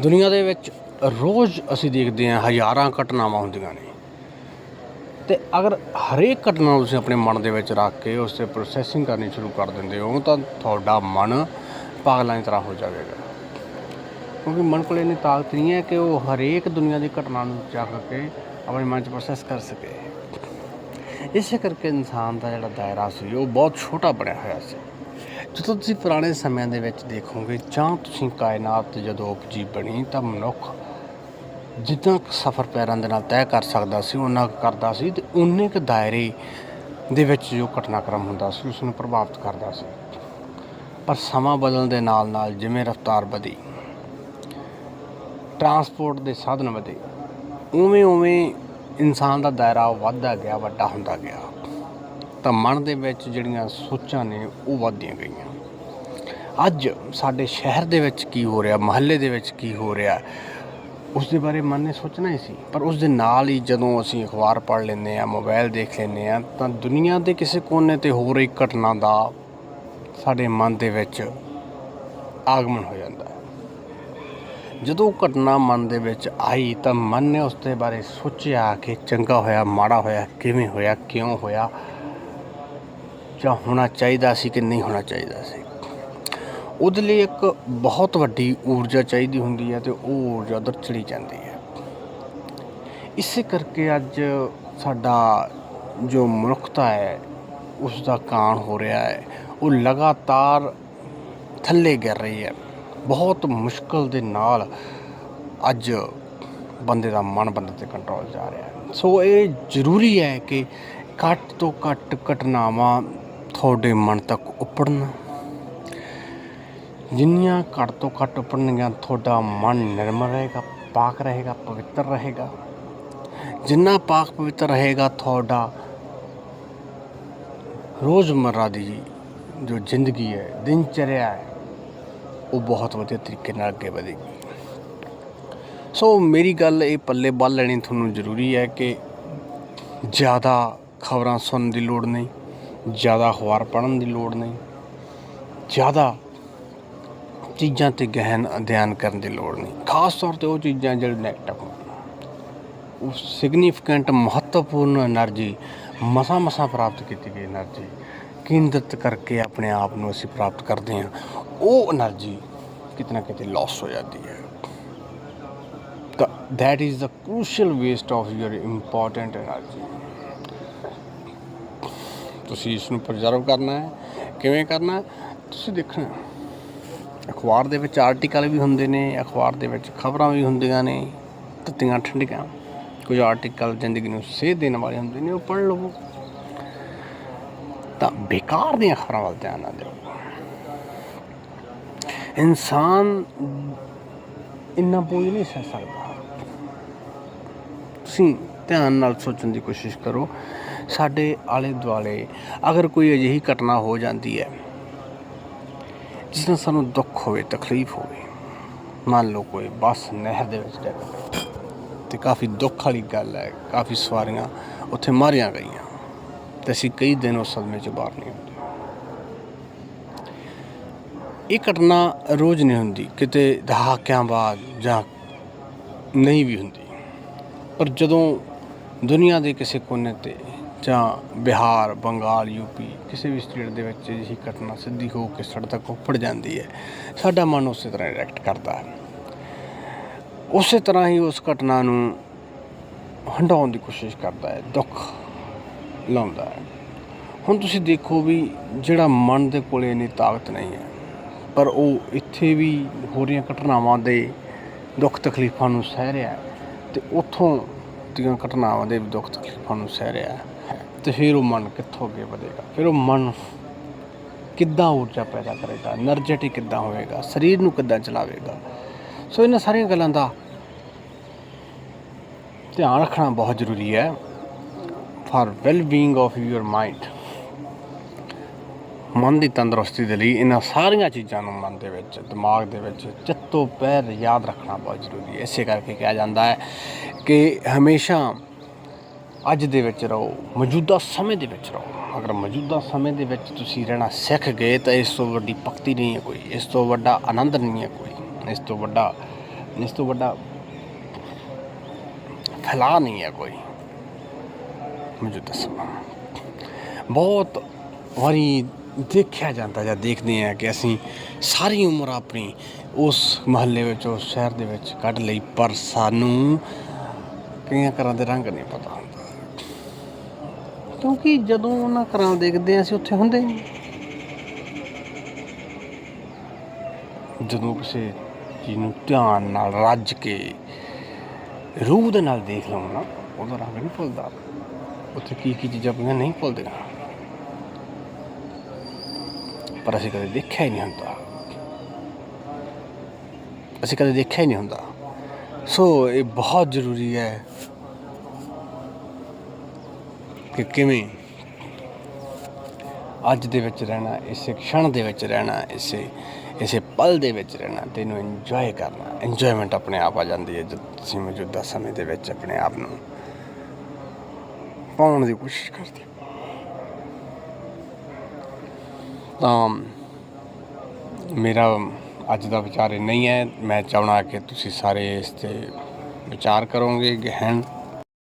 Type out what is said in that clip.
ਦੁਨੀਆ ਦੇ ਵਿੱਚ ਰੋਜ਼ ਅਸੀਂ ਦੇਖਦੇ ਹਾਂ ਹਜ਼ਾਰਾਂ ਘਟਨਾਵਾਂ ਹੁੰਦੀਆਂ ਨੇ। ਤੇ ਅਗਰ ਹਰੇਕ ਘਟਨਾ ਨੂੰ ਤੁਸੀਂ ਆਪਣੇ ਮਨ ਦੇ ਵਿੱਚ ਰੱਖ ਕੇ ਉਸ ਤੇ ਪ੍ਰੋਸੈਸਿੰਗ ਕਰਨੀ ਸ਼ੁਰੂ ਕਰ ਦਿੰਦੇ ਹੋ ਤਾਂ ਤੁਹਾਡਾ ਮਨ ਪਾਗਲਾਂ ਦੀ ਤਰ੍ਹਾਂ ਹੋ ਜਾਵੇਗਾ। ਕਿਉਂਕਿ ਮਨ ਕੋਲ ਇੰਨੀ ਤਾਕਤ ਨਹੀਂ ਹੈ ਕਿ ਉਹ ਹਰੇਕ ਦੁਨੀਆ ਦੀ ਘਟਨਾ ਨੂੰ ਚੱਕ ਕੇ ਆਪਣੇ ਮਨ 'ਚ ਪ੍ਰੋਸੈਸ ਕਰ ਸਕੇ। ਇਸੇ ਕਰਕੇ ਇਨਸਾਨ ਦਾ ਜਿਹੜਾ ਦਾਇਰਾ ਸੀ ਉਹ ਬਹੁਤ ਛੋਟਾ ਬਣਿਆ ਹੋਇਆ ਸੀ। ਜਦੋਂ ਤੁਸੀਂ ਪੁਰਾਣੇ ਸਮਿਆਂ ਦੇ ਵਿੱਚ ਦੇਖੋਗੇ ਜਾਂ ਤੁਸੀਂ ਕਾਇਨਾਤ ਜਦੋਂ ਉਪਜੀ ਬਣੀ ਤਾਂ ਮਨੁੱਖ ਜਿੱਦਾਂ ਕੁ ਸਫ਼ਰ ਪੈਰਾਂ ਦੇ ਨਾਲ ਤੈਅ ਕਰ ਸਕਦਾ ਸੀ ਉਹਨਾਂ ਕੁ ਕਰਦਾ ਸੀ ਤੇ ਉਨੇ ਕੁ ਦਾਇਰੇ ਦੇ ਵਿੱਚ ਜੋ ਘਟਨਾਕ੍ਰਮ ਹੁੰਦਾ ਸੀ, ਉਸ ਨੂੰ ਪ੍ਰਭਾਵਿਤ ਕਰਦਾ ਸੀ। ਪਰ ਸਮਾਂ ਬਦਲਣ ਦੇ ਨਾਲ ਨਾਲ ਜਿਵੇਂ ਰਫ਼ਤਾਰ ਵਧੀ, ਟਰਾਂਸਪੋਰਟ ਦੇ ਸਾਧਨ ਵਧੇ ਉਵੇਂ ਉਵੇਂ ਇਨਸਾਨ ਦਾ ਦਾਇਰਾ ਵੱਧਦਾ ਗਿਆ, ਵੱਡਾ ਹੁੰਦਾ ਗਿਆ। ਤਾਂ ਮਨ ਦੇ ਵਿੱਚ ਜਿਹੜੀਆਂ ਸੋਚਾਂ ਨੇ ਉਹ ਵੱਧਦੀਆਂ ਗਈਆਂ। ਅੱਜ ਸਾਡੇ ਸ਼ਹਿਰ ਦੇ ਵਿੱਚ ਕੀ ਹੋ ਰਿਹਾ, ਮਹੱਲੇ ਦੇ ਵਿੱਚ ਕੀ ਹੋ ਰਿਹਾ ਉਸ ਦੇ ਬਾਰੇ ਮਨ ਨੇ ਸੋਚਣਾ ਹੀ ਸੀ। ਪਰ ਉਸ ਦੇ ਨਾਲ ਹੀ ਜਦੋਂ ਅਸੀਂ ਅਖਬਾਰ ਪੜ੍ਹ ਲੈਂਦੇ ਆ ਮੋਬਾਈਲ ਦੇਖ ਲੈਂਦੇ ਆ ਤਾਂ ਦੁਨੀਆ ਦੇ ਕਿਸੇ ਕੋਨੇ ਤੇ ਹੋ ਰਹੀ ਘਟਨਾ ਦਾ ਸਾਡੇ ਮਨ ਦੇ ਵਿੱਚ ਆਗਮਨ ਹੋ ਜਾਂਦਾ ਜਦੋਂ ਉਹ ਘਟਨਾ ਮਨ ਦੇ ਵਿੱਚ ਆਈ, ਤਾਂ ਮਨ ਨੇ ਉਸ ਦੇ ਬਾਰੇ ਸੋਚਿਆ ਕਿ ਚੰਗਾ ਹੋਇਆ, ਮਾੜਾ ਹੋਇਆ, ਕਿਵੇਂ ਹੋਇਆ, ਕਿਉਂ ਹੋਇਆ ਜਾਂ ਹੋਣਾ ਚਾਹੀਦਾ ਸੀ ਕਿ ਨਹੀਂ ਹੋਣਾ ਚਾਹੀਦਾ ਸੀ। ਉਹਦੇ ਲਈ ਇੱਕ ਬਹੁਤ ਵੱਡੀ ਊਰਜਾ ਚਾਹੀਦੀ ਹੁੰਦੀ ਹੈ ਤੇ ਉਹ ਊਰਜਾ ਉਧਰ ਚਲੀ ਜਾਂਦੀ ਹੈ। ਇਸੇ ਕਰਕੇ ਅੱਜ ਸਾਡਾ ਜੋ ਮਨੁੱਖਤਾ ਹੈ ਉਸ ਦਾ ਕਾਣ ਹੋ ਰਿਹਾ ਹੈ। ਉਹ ਲਗਾਤਾਰ ਥੱਲੇ ਗਿਰ ਰਹੀ ਹੈ। ਬਹੁਤ ਮੁਸ਼ਕਲ ਦੇ ਨਾਲ ਅੱਜ ਬੰਦੇ ਦਾ ਮਨ ਬੰਦੇ ਤੇ ਕੰਟਰੋਲ ਜਾ ਰਿਹਾ ਹੈ। ਸੋ ਇਹ ਜ਼ਰੂਰੀ ਹੈ ਕਿ ਘੱਟ ਤੋਂ ਘੱਟ ਘਟਨਾਵਾਂ ਤੁਹਾਡੇ ਮਨ ਤੱਕ ਉਪੜਨ? ਜਿੰਨੀਆਂ ਘੱਟ ਤੋਂ ਘੱਟ ਉਪੜਨਗੀਆਂ, ਤੁਹਾਡਾ ਮਨ ਨਿਰਮਲ ਰਹੇਗਾ, ਪਾਕ ਰਹੇਗਾ, ਪਵਿੱਤਰ ਰਹੇਗਾ। ਜਿੰਨਾ ਪਾਕ ਪਵਿੱਤਰ ਰਹੇਗਾ, ਤੁਹਾਡਾ ਰੋਜ਼ਮਰਰਾ ਦੀ ਜੋ ਜ਼ਿੰਦਗੀ ਹੈ, ਦਿਨਚਰਿਆ ਹੈ, ਉਹ ਬਹੁਤ ਵਧੀਆ ਤਰੀਕੇ ਨਾਲ ਅੱਗੇ ਵਧੇਗੀ। ਸੋ ਮੇਰੀ ਗੱਲ ਇਹ ਪੱਲੇ ਬੰਨ ਲੈਣੀ ਤੁਹਾਨੂੰ ਜ਼ਰੂਰੀ ਹੈ ਕਿ ਜ਼ਿਆਦਾ ਖਬਰਾਂ ਸੁਣਨ ਦੀ ਲੋੜ ਨਹੀਂ। ਜ਼ਿਆਦਾ ਅਖਬਾਰ ਪੜ੍ਹਨ ਦੀ ਲੋੜ ਨਹੀਂ, ਜ਼ਿਆਦਾ ਚੀਜ਼ਾਂ ਤੇ ਗਹਿਨ ਅਧਿਐਨ ਕਰਨ ਦੀ ਲੋੜ ਨਹੀਂ। ਖਾਸ ਤੌਰ ਤੇ ਉਹ ਚੀਜ਼ਾਂ ਜਿਹੜੇ ਨੈਗੇਟਿਵ ਉਹ ਸਿਗਨੀਫੀਕੈਂਟ ਮਹੱਤਵਪੂਰਨ એનર્ਜੀ ਮਸਾ ਮਸਾ ਪ੍ਰਾਪਤ ਕੀਤੀ ਗਈ એનર્ਜੀ ਕੇਂਦਰਿਤ ਕਰਕੇ ਆਪਣੇ ਆਪ ਨੂੰ ਅਸੀਂ ਪ੍ਰਾਪਤ ਕਰਦੇ ਹਾਂ। ਉਹ એનર્ਜੀ ਕਿਤਨਾ ਕਿਤੇ ਲਾਸ ਹੋ ਜਾਂਦੀ ਹੈ। That is the crucial waste of your important energy ਤੁਸੀਂ ਇਸ ਨੂੰ ਪ੍ਰੀਜ਼ਰਵ ਕਰਨਾ ਹੈ। ਕਿਵੇਂ ਕਰਨਾ? ਤੁਸੀਂ ਦੇਖਣਾ। ਅਖਬਾਰ ਦੇ ਵਿੱਚ ਆਰਟੀਕਲ ਵੀ ਹੁੰਦੇ ਨੇ, ਅਖਬਾਰ ਦੇ ਵਿੱਚ ਖਬਰਾਂ ਵੀ ਹੁੰਦੀਆਂ ਨੇ, ਤੱਤੀਆਂ ਠੰਡੀਆਂ। ਕੁਝ ਆਰਟੀਕਲ ਜ਼ਿੰਦਗੀ ਨੂੰ ਸੇਧ ਦੇਣ ਵਾਲੇ ਹੁੰਦੇ ਨੇ, ਉਹ ਪੜ੍ਹ ਲਵੋ। ਤਾਂ ਬੇਕਾਰ ਦੀਆਂ ਖਬਰਾਂ ਵੱਲ ਧਿਆਨ ਨਾ ਦਿਓ। ਇਨਸਾਨ ਇੰਨਾ ਬੋਝ ਨਹੀਂ ਸਹਿ ਸਕਦਾ। ਤੁਸੀਂ ਧਿਆਨ ਨਾਲ ਸੋਚਣ ਦੀ ਕੋਸ਼ਿਸ਼ ਕਰੋ। ਸਾਡੇ ਆਲੇ ਦੁਆਲੇ ਅਗਰ ਕੋਈ ਅਜਿਹੀ ਘਟਨਾ ਹੋ ਜਾਂਦੀ ਹੈ, ਜਿਸ ਨਾਲ ਸਾਨੂੰ ਦੁੱਖ ਹੋਵੇ, ਤਕਲੀਫ ਹੋਵੇ, ਮੰਨ ਲਓ ਕੋਈ ਬੱਸ ਨਹਿਰ ਦੇ ਵਿੱਚ ਡਿੱਗ ਪਈ, ਤੇ ਕਾਫੀ ਦੁੱਖ ਵਾਲੀ ਗੱਲ ਹੈ, ਕਾਫੀ ਸਵਾਰੀਆਂ ਉੱਥੇ ਮਾਰੀਆਂ ਗਈਆਂ, ਤੇ ਅਸੀਂ ਕਈ ਦਿਨ ਉਸ ਸਦਮੇ 'ਚ ਬਾਹਰ ਨਹੀਂ ਹੁੰਦੇ। ਇਹ ਘਟਨਾ ਰੋਜ਼ ਨਹੀਂ ਹੁੰਦੀ, ਕਿਤੇ ਦਹਾਕਿਆਂ ਬਾਅਦ ਜਾਂ ਨਹੀਂ ਵੀ ਹੁੰਦੀ, ਪਰ ਜਦੋਂ ਦੁਨੀਆ ਦੇ ਕਿਸੇ ਕੋਨੇ ਤੇ ਜਾਂ ਬਿਹਾਰ, ਬੰਗਾਲ ਯੂਪੀ ਕਿਸੇ ਵੀ ਸਟੇਟ ਦੇ ਵਿੱਚ ਅਜਿਹੀ ਘਟਨਾ ਸਿੱਧੀ ਹੋ ਕੇ ਸੜਕ ਤੱਕ ਉੱਪੜ ਜਾਂਦੀ ਹੈ। ਸਾਡਾ ਮਨ ਉਸੇ ਤਰ੍ਹਾਂ ਰਿਐਕਟ ਕਰਦਾ ਹੈ। ਉਸੇ ਤਰ੍ਹਾਂ ਹੀ ਉਸ ਘਟਨਾ ਨੂੰ ਹੰਡਾਉਣ ਦੀ ਕੋਸ਼ਿਸ਼ ਕਰਦਾ ਹੈ, ਦੁੱਖ ਲਾਉਂਦਾ ਹੈ। ਹੁਣ ਤੁਸੀਂ ਦੇਖੋ ਵੀ ਜਿਹੜਾ ਮਨ ਦੇ ਕੋਲੇ ਇੰਨੀ ਤਾਕਤ ਨਹੀਂ ਹੈ, ਪਰ ਉਹ ਇੱਥੇ ਵੀ ਹੋ ਰਹੀਆਂ ਘਟਨਾਵਾਂ ਦੇ ਦੁੱਖ ਤਕਲੀਫਾਂ ਨੂੰ ਸਹਿ ਰਿਹਾ ਹੈ ਤੇ ਉੱਥੋਂ ਦੀਆਂ ਘਟਨਾਵਾਂ ਦੇ ਦੁੱਖ ਤਕਲੀਫਾਂ ਨੂੰ ਸਹਿ ਰਿਹਾ ਹੈ। ਤੇ ਫਿਰ ਉਹ ਮਨ ਕਿੱਥੋਂ ਅੱਗੇ ਵਧੇਗਾ? ਫਿਰ ਉਹ ਮਨ ਕਿੱਦਾਂ ਊਰਜਾ ਪੈਦਾ ਕਰੇਗਾ? એનર્ਜੈਟਿਕ ਕਿੱਦਾਂ ਹੋਵੇਗਾ? ਸਰੀਰ ਨੂੰ ਕਿੱਦਾਂ ਚਲਾਵੇਗਾ? ਸੋ ਇਹਨਾਂ ਸਾਰੀਆਂ ਗੱਲਾਂ ਦਾ ਧਿਆਨ ਰੱਖਣਾ ਬਹੁਤ ਜ਼ਰੂਰੀ ਹੈ। For well being of your mind ਮਨ ਦੀ ਤੰਦਰੁਸਤੀ ਦੇ ਲਈ ਇਹਨਾਂ ਸਾਰੀਆਂ ਚੀਜ਼ਾਂ ਨੂੰ ਮਨ ਦੇ ਵਿੱਚ, ਦਿਮਾਗ ਦੇ ਵਿੱਚ ਚੱਤੋ ਪੈਰ ਯਾਦ ਰੱਖਣਾ ਬਹੁਤ ਜ਼ਰੂਰੀ ਹੈ। ਇਸੇ ਕਰਕੇ ਕਿਹਾ ਜਾਂਦਾ ਹੈ ਕਿ ਹਮੇਸ਼ਾ ਅੱਜ ਦੇ ਵਿੱਚ ਰਹੋ, ਮੌਜੂਦਾ ਸਮੇਂ ਦੇ ਵਿੱਚ ਰਹੋ। ਅਗਰ ਮੌਜੂਦਾ ਸਮੇਂ ਦੇ ਵਿੱਚ ਤੁਸੀਂ ਰਹਿਣਾ ਸਿੱਖ ਗਏ ਤਾਂ ਇਸ ਤੋਂ ਵੱਡੀ ਭਗਤੀ ਨਹੀਂ ਹੈ ਕੋਈ, ਇਸ ਤੋਂ ਵੱਡਾ ਆਨੰਦ ਨਹੀਂ ਹੈ ਕੋਈ, ਇਸ ਤੋਂ ਵੱਡਾ, ਇਸ ਤੋਂ ਵੱਡਾ ਫੈਲਾ ਨਹੀਂ ਹੈ ਕੋਈ ਮੌਜੂਦਾ ਸਮਾਂ। ਬਹੁਤ ਵਾਰੀ ਦੇਖਿਆ ਜਾਂਦਾ ਜਾਂ ਦੇਖਦੇ ਆ ਕਿ ਅਸੀਂ ਸਾਰੀ ਉਮਰ ਆਪਣੀ ਉਸ ਮਹੱਲੇ ਵਿੱਚ, ਉਸ ਸ਼ਹਿਰ ਦੇ ਵਿੱਚ ਕੱਢ ਲਈ, ਪਰ ਸਾਨੂੰ ਕਈਆਂ ਘਰਾਂ ਦੇ ਰੰਗ ਨਹੀਂ ਪਤਾ ਹੁੰਦਾ। ਕਿਉਂਕਿ ਜਦੋਂ ਉਹਨਾਂ ਘਰਾਂ ਦੇਖਦੇ ਆ ਅਸੀਂ ਉੱਥੇ ਹੁੰਦੇ ਨਹੀਂ। ਜਦੋਂ ਕਿਸੇ ਚੀਜ਼ ਨੂੰ ਧਿਆਨ ਨਾਲ ਰੱਜ ਕੇ, ਰੂਹ ਦੇ ਨਾਲ ਦੇਖ ਲਵਾਂ ਨਾ, ਉਹਦਾ ਰੰਗ ਨਹੀਂ ਭੁੱਲਦਾ। ਉੱਥੇ ਕੀ ਕੀ ਚੀਜ਼ਾਂ ਪਈਆਂ ਨਹੀਂ ਭੁੱਲਦੀਆਂ। ਪਰ ਅਸੀਂ ਕਦੇ ਦੇਖਿਆ ਹੀ ਨਹੀਂ ਹੁੰਦਾ। ਅਸੀਂ ਕਦੇ ਦੇਖਿਆ ਹੀ ਨਹੀਂ ਹੁੰਦਾ। ਸੋ ਇਹ ਬਹੁਤ ਜ਼ਰੂਰੀ ਹੈ ਕਿ ਕਿਵੇਂ ਅੱਜ ਦੇ ਵਿੱਚ ਰਹਿਣਾ, ਇਸੇ ਖਣ ਦੇ ਵਿੱਚ ਰਹਿਣਾ, ਇਸੇ ਇਸੇ ਪਲ ਦੇ ਵਿੱਚ ਰਹਿਣਾ ਤੇ ਇਹਨੂੰ ਇੰਜੋਏ ਕਰਨਾ। ਇੰਜੋਇਮੈਂਟ ਆਪਣੇ ਆਪ ਆ ਜਾਂਦੀ ਹੈ ਜਦ ਤੁਸੀਂ ਮੌਜੂਦਾ ਸਮੇਂ ਦੇ ਵਿੱਚ ਆਪਣੇ ਆਪ ਨੂੰ ਪਾਉਣ ਦੀ ਕੋਸ਼ਿਸ਼ ਕਰਦੇ ਹੋ। ਤਾਂ ਮੇਰਾ ਅੱਜ ਦਾ ਵਿਚਾਰ ਇੰਨਾ ਹੀ ਹੈ। ਮੈਂ ਚਾਹੁੰਦਾ ਕਿ ਤੁਸੀਂ ਸਾਰੇ ਇਸ ਤੇ ਵਿਚਾਰ ਕਰੋਗੇ, ਗਹਿਣ